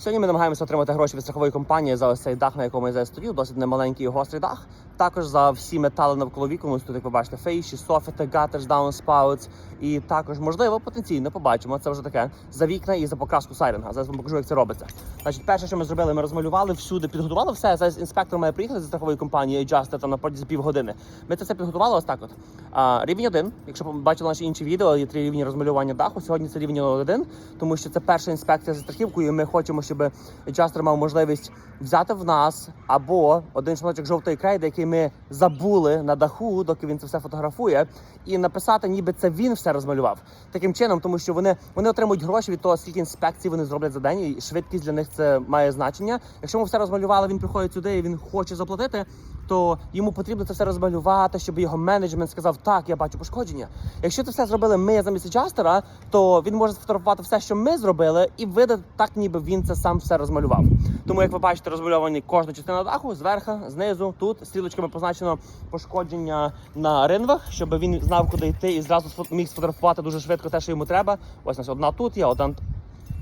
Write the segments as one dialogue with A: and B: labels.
A: Сьогодні ми намагаємося отримати гроші від страхової компанії за ось цей дах, на якому я зараз стою. Досить немаленький і гострий дах. Також за всі метали навколо вікон. Тут, як ви бачите, фейші, софіти, гаттерс, даунспаутс. І також, можливо, потенційно побачимо. Це вже таке за вікна і за покраску сайринга. Зараз вам покажу, як це робиться. Значить, перше, що ми зробили, ми розмалювали всюди, підготували все. Зараз інспектор має приїхати зі страхової компанії Adjuster там на протязі півгодини. Ми це все підготували ось так. От а, рівень один. Якщо бачили наші інші відео, є три рівні розмалювання даху. Сьогодні це рівень один, тому що це перша інспекція за страхівкою. і Ми хочемо, щоб Adjuster мав можливість взяти в нас або один шматочок жовтої крейди, який ми забули на даху, доки він це все фотографує, і написати, ніби це він все розмалював. Таким чином, тому що вони, вони отримують гроші від того, скільки інспекцій вони зроблять за день, і швидкість для них це має значення. Якщо ми все розмалювали, він приходить сюди і він хоче заплатити. То йому потрібно це все розмалювати, щоб його менеджмент сказав, так, я бачу пошкодження. Якщо це все зробили ми замість Джастера, то він може сфотографувати все, що ми зробили, і видати так, ніби він це сам все розмалював. Тому, як ви бачите, розмальовані кожна частина даху, зверху, знизу, тут стрілочками позначено пошкодження на ринвах, щоб він знав, куди йти, і зразу міг сфотографувати дуже швидко те, що йому треба. Ось у нас одна тут є, одна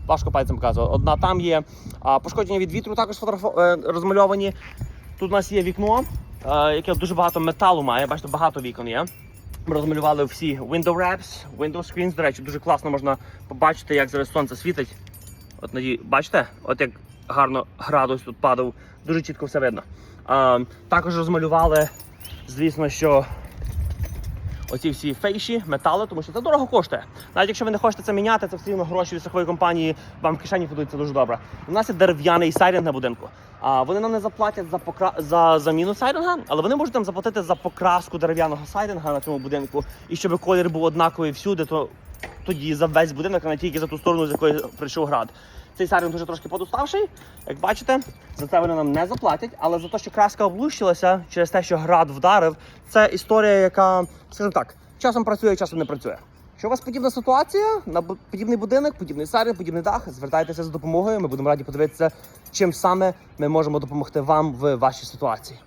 A: важко пальцем показувати. Одна там є а, пошкодження від вітру, також е, розмальовані. Тут у нас є вікно, е, яке дуже багато металу має. Бачите, багато вікон є. Ми розмалювали всі window wraps, window screens. До речі, дуже класно можна побачити, як зараз сонце світить. От бачите? От як гарно градус тут падав, дуже чітко все видно. Також розмалювали, звісно, що оці всі фейші, метали, тому що це дорого коштує. Навіть якщо ви не хочете це міняти, це все рівно гроші від страхової компанії вам в кишені подуться дуже добре. У нас є дерев'яний сайринг на будинку. А вони нам не заплатять за покра... за заміну сайринга, але вони можуть нам заплатити за покраску дерев'яного сайринга на цьому будинку. І щоб колір був однаковий всюди, то тоді за весь будинок, а не тільки за ту сторону, з якої прийшов град. Цей сайринг дуже трошки подуставший. Як бачите, за це вони нам не заплатять, але за те, що краска облущилася через те, що град вдарив, це історія, яка, скажімо так, часом працює, часом не працює. Якщо у вас подібна ситуація, на подібний будинок, подібний сарин, подібний дах, звертайтеся за допомогою. Ми будемо раді подивитися, чим саме ми можемо допомогти вам в вашій ситуації.